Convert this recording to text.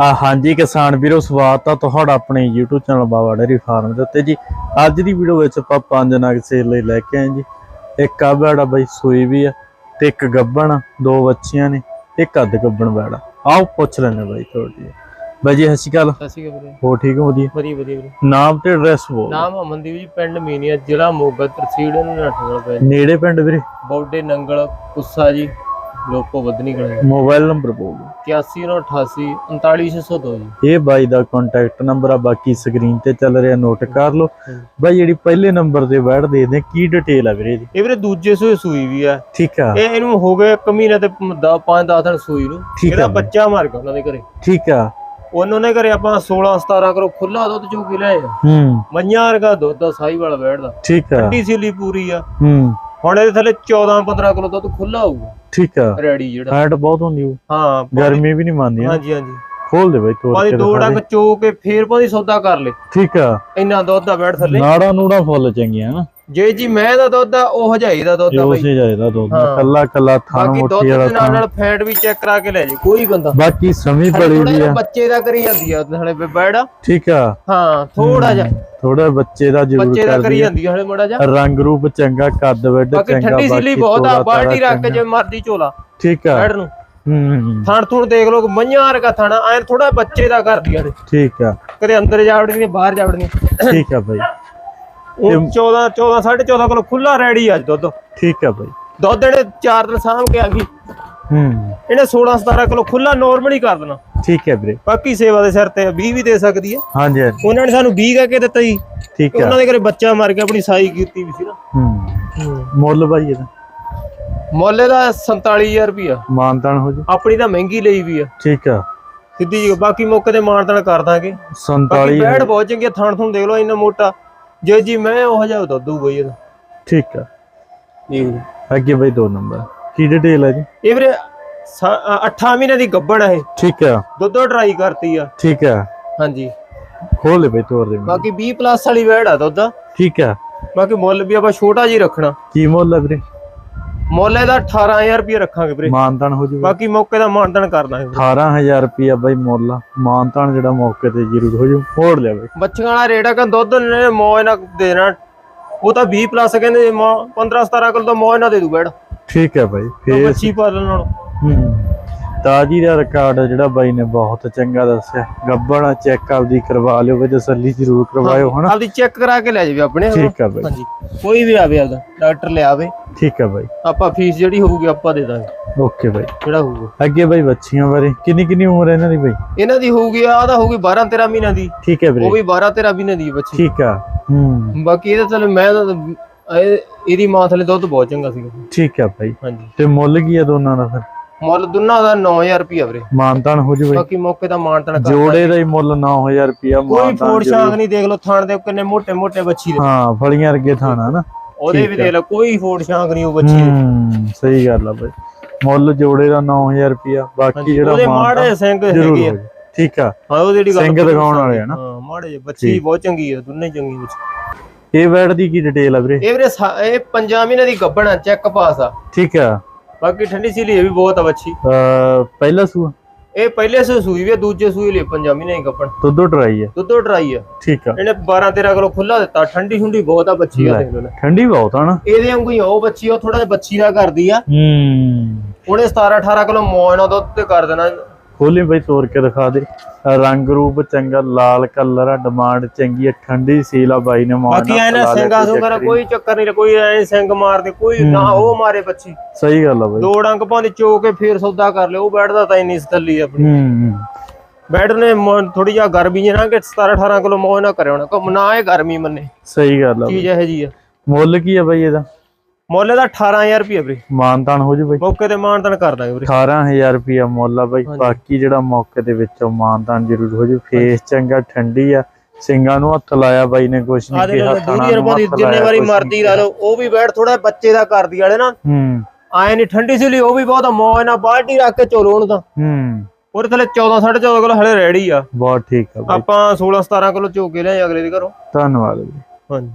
ਆ ਹਾਂਜੀ ਕਿਸਾਨ ਵੀਰੋ ਸਵਾਗਤ ਆ ਤੁਹਾਡਾ ਆਪਣੇ YouTube channel Baba dairy farm ਦੇ ਉੱਤੇ ਜੀ। ਅੱਜ ਦੀ ਵੀਡੀਓ ਵਿੱਚ ਆਪਾਂ ਪੰਜ ਨਗ ਸੇਲ ਲਈ ਲੈ ਕੇ ਆਏ ਜੀ। ਇੱਕ ਆ ਬੈੜਾ ਬਾਈ ਸੂਈ ਵੀ ਆ ਤੇ ਇੱਕ ਗੱਬਣ ਦੋ ਬੱਚੀਆਂ ਨੇ ਇੱਕ ਅੱਧ ਗੱਬਣ ਬੈੜਾ। ਆਓ ਪੁੱਛ ਲੈਣੇ ਬਾਈ ਤੁਹਾਡੀ। ਬਾਈ ਜੀ ਸਤਿ ਸ਼੍ਰੀ ਅਕਾਲ। ਸਤਿ ਸ਼੍ਰੀ ਅਕਾਲ ਹੋ ਠੀਕ ਹੋ ਵਧੀਆ ਵਧੀਆ ਵਧੀਆ ਵੀਰੇ। ਨਾਮ ਤੇ ਐਡਰੈਸ ਬੋਲ। ਨਾਮ ਅਮਨਦੀਪ ਜੀ ਪਿੰਡ ਮੀਨੀਆ ਜ਼ਿਲ੍ਹਾ ਮੋਗਾ ਤਹਿਸੀਲ ਨਠਗੜ ਪੈ ਨੇੜੇ ਪਿੰਡ ਵੀਰੇ? ਬੌਡੇ ਨੰਗਲ ਕੁੱਸਾ ਜੀ। ਲੋਪੋ ਬਦਨੀ ਗਲੇ ਮੋਬਾਈਲ ਨੰਬਰ ਬੋਲ 8188 39602 ਜੀ। ਇਹ ਬਾਈ ਦਾ ਕੰਟੈਕਟ ਨੰਬਰ ਆ ਬਾਕੀ ਸਕਰੀਨ ਤੇ ਚੱਲ ਰਿਹਾ ਨੋਟ ਕਰ ਲਓ। ਬਾਈ ਜਿਹੜੀ ਪਹਿਲੇ ਨੰਬਰ ਤੇ ਬੈਠ ਦੇ ਦੇ ਕੀ ਡਿਟੇਲ ਆ ਵੀਰੇ ਇਹ ਵੀਰੇ ਦੂਜੇ ਸੂਏ ਸੂਈ ਵੀ ਆ। ਠੀਕ ਆ। ਇਹ ਇਹਨੂੰ ਹੋ ਗਏ ਇੱਕ ਮਹੀਨਾ ਤੇ 5 10 ਦਿਨ ਸੂਈ ਨੂੰ। ਇਹਦਾ। ਬੱਚਾ ਮਰ ਗਿਆ ਉਹਨਾਂ ਦੇ ਘਰੇ। ਠੀਕ ਆ। ਉਹਨਾਂ ਨੇ ਘਰੇ ਆਪਾਂ 16 17 ਕਿਲੋ ਖੁੱਲਾ ਦੁੱਧ ਚੋ ਕੇ ਲਿਆਏ ਆ। ਹੂੰ। ਮਈਆਂ ਵਰਗਾ ਦੁੱਧ ਦਾ ਸਾਈ ਵਾਲਾ ਬੈਠਦਾ। ਠੀਕ ਆ। ਠੰਡੀ ਸੀਲੀ ਪੂਰੀ ਆ। ਹੂੰ। ਹੁਣ ਇਹਦੇ ਥੱਲੇ 14 15 ਕਿਲੋ ਦੁੱਧ ਖੁੱਲਾ ਹੋਊਗਾ। ਠੀਕ ਆ। ਰੈਡੀ ਜਿਹੜਾ। ਫੈਟ ਬਹੁਤ ਹੁੰਦੀ ਉਹ ਹਾਂ ਗਰਮੀ ਵੀ ਨਹੀਂ ਮੰਨਦੀ। ਹਾਂਜੀ ਹਾਂਜੀ। ਖੋਲ ਦੇ ਬਾਈ ਤੋੜ ਕੇ ਦੋ ਡੰਗ ਦੇ। ਚੋ ਕੇ ਫੇਰ ਪਾਦੀ ਸੌਦਾ ਕਰ ਲੈ। ਠੀਕ ਆ। ਇੰਨਾ ਦੁੱਧ ਦਾ ਬੈਠ ਥੱਲੇ। ਨਾੜਾ ਨੂੜਾ ਫੁੱਲ ਚੰਗੀਆਂ ਨਾ। ਜੇ ਜੀ ਮੈਂ ਦਾ ਦੁੱਧ ਆ ਉਹ ਹਜਾਈ ਦਾ ਦੁੱਧ ਆ ਬਾਈ। ਸੇ ਜਾਇਦਾ ਦੁੱਧ। ਕੱਲਾ ਕੱਲਾ ਮੁੱਠੀ ਦੇ ਵਾਲਾ ਨਾਲ ਨਾਲ ਫੈਟ ਵੀ ਚੈੱਕ ਕਰਾ ਕੇ ਲੈ ਜੇ ਕੋਈ ਬੰਦਾ। ਬਾਕੀ ਸਮੀ ਬੜੀ ਦੀ ਆ। ਬੱਚੇ ਦਾ ਕਰੀ ਜਾਂਦੀ ਆ ਹਲੇ ਬੈੜਾ। ਠੀਕ ਆ। ਹਾਂ ਥੋੜਾ ਜਿਹਾ। ਥੋੜਾ ਬੱਚੇ ਦਾ ਜ਼ਰੂਰ ਬੱਚੇ ਦਾ ਕਰੀ ਜਾਂਦੀ ਹਲੇ ਮੜਾ ਜਾ ਰੰਗ ਰੂਪ ਚੰਗਾ ਕੱਦ ਵੱਡ ਬਾਕੀ ਚੰਗਾ ਠੰਡੀ ਸੀਲੀ ਬਹੁਤ ਆ ਬਾਲਟੀ ਰੱਖ ਕੇ ਜੇ ਮਰਦੀ ਝੋਲਾ ਠੀਕ ਆ। ਬੈੜ ਨੂੰ। ਹੂੰ ਥਣ ਥੁਣ ਦੇਖ ਲੋ ਮਈਆਂ ਵਰਗਾ ਥਣਾ ਐ ਥੋੜਾ ਬੱਚੇ ਦਾ ਕਰਦੀ ਆ ਇਹ। ਠੀਕ ਆ। ਕਦੇ ਅੰਦਰ ਜਾਵੜਨੀ ਤੇ ਬਾਹਰ ਜਾਵੜਨੀ। ਠੀਕ ਆ ਬਾਈ। ਉਹ 14 14 14.5 ਕਿਲੋ ਖੁੱਲਾ ਰੈਡੀ ਅੱਜ ਦੁੱਧ। ਠੀਕ ਆ ਬਾਈ। ਦੁੱਧ ਇਹਨੇ 4 ਦਿਨ ਸਾਂਭ ਕੇ ਆ ਗਈ। ਹੂੰ। ਇਹਨੇ 16 17 ਕਿਲੋ ਖੁੱਲਾ ਨਾਰਮਲ ਹੀ ਕਰ ਦੇਣਾ। ਠੀਕ ਹੈ ਵੀਰੇ। ਬਾਕੀ ਸੇਵਾ ਦੇ ਸਿਰ ਤੇ 20 ਵੀ ਦੇ ਸਕਦੀ ਹੈ। ਹਾਂਜੀ ਹਾਂਜੀ। ਉਹਨਾਂ ਨੇ ਸਾਨੂੰ 20 ਕਹਿ ਕੇ ਦਿੱਤਾ ਜੀ। ਠੀਕ ਆ ਉਹਨਾਂ ਦੇ ਘਰੇ ਬੱਚਾ ਮਰ ਗਿਆ ਆਪਣੀ ਸਾਈ ਕੀਤੀ ਵੀ ਸੀ ਨਾ। ਹੂੰ। ਮੁੱਲ ਬਾਈ ਇਹਦਾ? ਮੁੱਲ ਦਾ 47000 ਰੁਪਿਆ ਮਾਨਤਾਨ ਹੋ ਜੂ। ਆਪਣੀ ਤਾਂ ਮਹਿੰਗੀ ਲਈ ਵੀ ਆ। ਠੀਕ ਆ। ਸਿੱਧੀ ਜੀ ਬਾਕੀ ਮੌਕੇ ਤੇ ਮਾਨਤਾਨ ਕਰ ਦਾਂਗੇ। ਬਾਕੀ 47 ਬੈੜ ਬਹੁਤ ਚੰਗੀ ਥਣ ਥਣ ਦੇਖ ਲਓ ਇੰਨਾ ਮੋਟਾ। ਜੇ ਜੀ ਮੈਂ ਉਹ ਜਿਹਾ ਦੁੱਧ ਦਊਗਾ ਜੀ ਇਹਦਾ। ਠੀਕ ਆ। ਜੀ। ਅੱਗੇ ਬਾਈ ਦੋ ਨੰਬਰ। ਕੀ ਡਿਟੇਲ ਹੈ ਜੀ? ਇਹ ਵੀਰੇ 8 ਮਹੀਨੇ ਦੀ ਗੱਬੜ ਆ ਇਹ। ਠੀਕ ਆ। ਦੁੱਧ ਟਰਾਈ ਕਰਤੀ ਆ। ਠੀਕ ਆ। ਹਾਂਜੀ। ਖੋਲ ਲੈ ਬਾਈ ਤੋਰ ਦੇ। ਬਾਕੀ 20 ਪਲੱਸ ਵਾਲੀ ਬੈੜ ਆ ਦੁੱਧ। ਠੀਕ ਆ। ਬਾਕੀ ਮੁੱਲ ਵੀ ਆਪਾਂ ਛੋਟਾ ਜੀ ਰੱਖਣਾ। ਕੀ ਮੁੱਲ ਹੈ ਵੀਰੇ? ਮੁੱਲ ਇਹਦਾ 18000 ਰੁਪਏ ਰੱਖਾਂਗੇ ਵੀਰੇ। ਮਾਨਤਾਨ ਹੋ ਜੂ ਬਾਕੀ ਮੌਕੇ ਦਾ ਮਾਨਦਨ ਕਰ ਦਾਂਗੇ 18000 ਰੁਪਿਆ ਬਾਈ ਮੁੱਲ। ਮਾਨਤਾਨ ਜਿਹੜਾ ਮੌਕੇ ਤੇ ਜ਼ਰੂਰ ਹੋ ਜੂ। ਮੋੜ ਲਿਆ ਬਾਈ। ਬੱਚਿਆਂ ਵਾਲਾ ਰੇਟ ਆ ਕਿ ਦੁੱਧ ਨੇ ਮੌਜ ਦੇਣਾ। ਉਹ ਤਾਂ 20 ਪਲੱਸ ਕਹਿੰਦੇ 15 17 ਕਿਲੋ ਦਾ ਮੌਜ ਦੇ ਦੂ ਬੈੜ ਠੀਕ ਹੈ ਬਾਈ ਫੇਰ ਮੱਛੀ ਪਾਲਣ ਨਾਲੋਂ। ਹੂੰ। ਤਾਜੀ ਦਾ ਰਿਕਾਰਡ ਜਿਹੜਾ ਬਾਈ ਨੇ ਬਹੁਤ ਚੰਗਾ ਦੱਸਿਆ। ਗੱਬਣਾ ਚੈੱਕ ਆਪਦੀ ਕਰਵਾ ਲਿਓ ਵੀ ਤਸੱਲੀ ਜ਼ਰੂਰ ਕਰਵਾਇਓ ਹਨਾ? ਆਪਦੀ ਚੈੱਕ ਕਰਾ ਕੇ ਲੈ ਜਾਵੇ ਆਪਣੇ ਠੀਕ ਆ ਬਾਈ। ਹਾਂਜੀ। ਕੋਈ ਵੀ ਆਵੇ ਆਪਦਾ ਡਾਕਟਰ ਲਿਆਵੇ ਠੀਕ ਆ ਬਾਈ। ਆਪਾਂ ਫੀਸ ਜਿਹੜੀ ਹੋਊਗੀ ਆਪਾਂ ਦੇ ਦਾਂਗੇ। Okay bye. ਜਿਹੜਾ ਹੋਊਗਾ। ਅੱਗੇ ਬਾਈ ਬੱਚੀਆਂ ਬਾਰੇ ਕਿੰਨੀ ਕਿੰਨੀ ਉਮਰ ਹੈ ਇਹਨਾਂ ਦੀ ਬਾਈ? ਇਹਨਾਂ ਦੀ ਹੋਊਗੀ ਆਹ ਤਾਂ ਹੋਊਗੀ 12 13 ਮਹੀਨਿਆਂ ਦੀ। ਠੀਕ ਹੈ ਉਹ ਵੀਰੇ ਵੀ 12 13 ਮਹੀਨੇ ਦੀ ਬੱਚੀ। ਠੀਕ ਆ। ਹੂੰ। ਬਾਕੀ ਇਹਦਾ ਚਲ ਮੈਂ ਤਾਂ ਇਹ- ਇਹਦੀ ਮਾਂ ਥਲੇ ਦੁੱਧ ਬਹੁਤ ਚੰਗਾ ਸੀਗਾ। ਠੀਕ ਆ ਬਾਈ ਹਾਂਜੀ। ਤੇ ਮੁੱਲ ਕੀ ਆ ਦੋਨਾਂ ਦਾ ਫਿਰ? ਮੁੱਲ ਦੋਨਾਂ ਦਾ 9000 ਰੁਪਿਆ ਵੀਰੇ। ਮਾਨਤਾਨ ਹੋ ਜੂ ਬਾਈ। ਬਾਕੀ ਮੌਕੇ ਦਾ ਮਾਨਤਨ ਜੋੜੇ ਦਾ ਹੀ ਮੁੱਲ 9000 ਰੁਪਿਆ ਕੋਈ ਮਾਨਤਾਨ ਫੋੜ ਸ਼ਾਂਗ ਨਹੀਂ ਦੇਖ ਲਓ ਥਣ ਦੇ ਕਿੰਨੇ ਮੋਟੇ ਮੋਟੇ ਬੱਚੀ ਦੇ। ਹਾਂ ਫਲੀਆਂ ਵਰਗੇ ਥਾਣਾ ਨਾ। ਉਹਦੇ ਵੀ ਦੇਖ ਲਓ ਕੋਈ ਫੋੜ ਸ਼ਾਂਗ ਨਹੀਂ ਉਹ ਬੱਚੀ ਦੇ। ਹੂੰ ਸਹੀ ਗੱਲ ਆ ਬਾਈ। ਮੁੱਲ ਜੋੜੇ ਦਾ 9000 ਰੁਪਿਆ ਬਾਕੀ ਜਿਹੜਾ ਉਹਦੇ ਮਾਨਤਾਨ ਮਾੜੇ ਸਿੰਘ ਜ਼ਰੂਰ ਹੈਗੇ ਆ। ਠੀਕ ਆ। ਹਾਂ ਉਹ ਜਿਹੜੀ ਗੱਲ ਸਿੰਘ ਦਿਖਾਉਣ ਵਾਲੇ ਆ ਨਾ। ਹਾਂ ਮਾੜੇ ਜਿਹੇ ਬੱਚੀ ਬਹੁਤ ਚੰਗੀ ਆ ਦੋਨੇ ਚੰਗੀ ਬੱਚੀ ਇਹ ਬੈਡ ਦੀ ਕੀ ਡਿਟੇਲ ਆ ਵੀਰੇ? ਇਹ ਵੀਰੇ ਸਾ- ਇਹ ਪੰਜਾਂ ਮਹੀਨੇ ਦੀ ਗੱਭਣ ਆ ਚੈੱਕ ਪਾਸ ਆ। ਠੀਕ ਆ। ਬਾਕੀ ਠੰਡੀ ਸੀਲੀ ਇਹ ਵੀ ਬਹੁਤ ਆ ਬੱਚੀ ਅਹ ਪਹਿਲਾ ਸੂਆ? ਇਹ ਪਹਿਲੇ ਸੇ ਸੂਈ ਵੀ ਆ, ਦੂਜੇ ਸੂਈ ਲਈ ਪੰਜਾਂ ਮਹੀਨੇ ਦੀ ਗੱਭਣ। ਦੁੱਧੋ ਟਰਾਈ ਆ। ਦੁੱਧੋ ਡਰਾਈ ਆ। ਠੀਕ ਆ। ਇਹਨੇ 12 13 ਕਿਲੋ ਖੁੱਲਾ ਦਿੱਤਾ ਠੰਡੀ ਠੰਡੀ ਬਹੁਤ ਆ ਬੱਚੀ ਆ ਦੇਖ ਲਓ ਲੈ। ਠੰਡੀ ਬਹੁਤ ਆ ਨਾ। ਇਹਦੇ ਵਾਂਗੂ ਹੀ ਆ ਉਹ ਬੱਚੀ ਉਹ ਥੋੜਾ ਜਿਹਾ ਬੱਚੀ ਦਾ ਕਰਦੀ ਆ। ਹੂੰ। ਉਹਨੇ 17 18 ਕਿਲੋ ਮੌਜ ਨਾਲ ਦੁੱਧ ਤੇ ਕਰ ਦੇਣਾ। ਖੋਲੀ ਬਈ ਤੋੜ ਕੇ ਦਿਖਾ ਦੇ। ਰੰਗ ਰੂਪ ਚੰਗਾ ਲਾਲ ਕਲਰ ਆ ਡਿਮਾਂਡ ਚੰਗੀ ਆ ਠੰਡੀ ਸੀਲ ਆ ਬਾਈ ਨੇ ਮਾਰਨਾ ਬਾਕੀ ਐ ਨਾ ਸਿੰਘਾ ਸੁੰਗਰਾ ਕੋਈ ਚੱਕਰ ਨਹੀਂ ਕੋਈ ਐ ਸਿੰਘ ਮਾਰਦੇ ਕੋਈ ਨਾ ਉਹ ਮਾਰੇ ਬੱਚੀ। ਸਹੀ ਗੱਲ ਆ ਬਾਈ। ਦੋ ਡੰਗ ਪਾਉਂਦੇ ਚੋ ਕੇ ਫੇਰ ਸੌਦਾ ਕਰ ਲਿਓ ਉਹ ਬੈਠਦਾ ਤਾਂ ਇੰਨੀ ਸਤੱਲੀ ਆਪਣੀ। ਹੂੰ ਬੈਡ ਨੇ ਥੋੜੀ ਜਿਹਾ ਗਰਮੀ ਜਿਹੀ ਨਾ ਕਿ 17 18 ਕਿਲੋ ਮੋਹ ਨਾ ਕਰੇ ਹੁਣ। ਘੁੰਮ ਨਾ ਇਹ ਗਰਮੀ ਮੰਨੇ। ਸਹੀ ਗੱਲ ਆ ਚੀਜ਼ ਇਹੋ ਜੀ ਆ। ਮੁੱਲ ਕੀ ਆ ਬਾਈ ਇਹਦਾ? ਮੁੱਲ ਦਾ 18000 ਰੁਪਏ ਵੀਰੇ। ਮਾਨਤਾਨ ਹੋ ਜੂ ਬਾਈ। ਮੌਕੇ ਤੇ ਮਾਨਤਨ ਕਰ ਦਾਂਗੇ ਵੀਰੇ। 18000 ਰੁਪਿਆ ਮੁੱਲ ਆ ਬਾਈ। ਬਾਕੀ ਜਿਹੜਾ ਮੌਕੇ ਦੇ ਵਿੱਚੋਂ ਮਾਨਤਾਨ ਜ਼ਰੂਰ ਹੋ ਜੂ। ਫੇਸ ਚੰਗਾ ਠੰਡੀ ਆ। ਸਿੰਘਾਂ ਨੂੰ ਹੱਥ ਲਾਇਆ ਬਾਈ ਨੇ ਕੁਛ ਨਹੀਂ ਕਿਹਾ ਰੁਪਏ ਦੀ ਜਿੰਨੇ ਵਾਰੀ ਮਰਦੀ ਲਾ ਲਓ ਉਹ ਵੀ ਬੈਡ ਥੋੜਾ ਬੱਚੇ ਦਾ ਕਰਦੀ ਵਾਲੇ ਨਾ। ਹੂੰ। ਆਏ ਨਹੀਂ ਠੰਡੀ ਸੀ ਲਈ ਉਹ ਵੀ ਬਹੁਤ ਮੌਜ ਨਾਲ ਬਾਲਟੀ ਰੱਖ ਕੇ ਚੋਲੋ ਉਹਨੂੰ ਤਾਂ। ਹੂੰ। ਉਹਦੇ ਥੱਲੇ 14 14.5 ਕਿਲੋ ਹਲੇ ਰੈਡੀ ਆ। ਬਹੁਤ ਠੀਕ ਆ ਆਪਾਂ 16 17 ਕਿਲੋ ਚੋ ਕੇ ਲਿਆਏ ਅਗਲੇ ਦੇ ਘਰੋਂ। ਧੰਨਵਾਦ ਬਾਈ ਹਾਂਜੀ।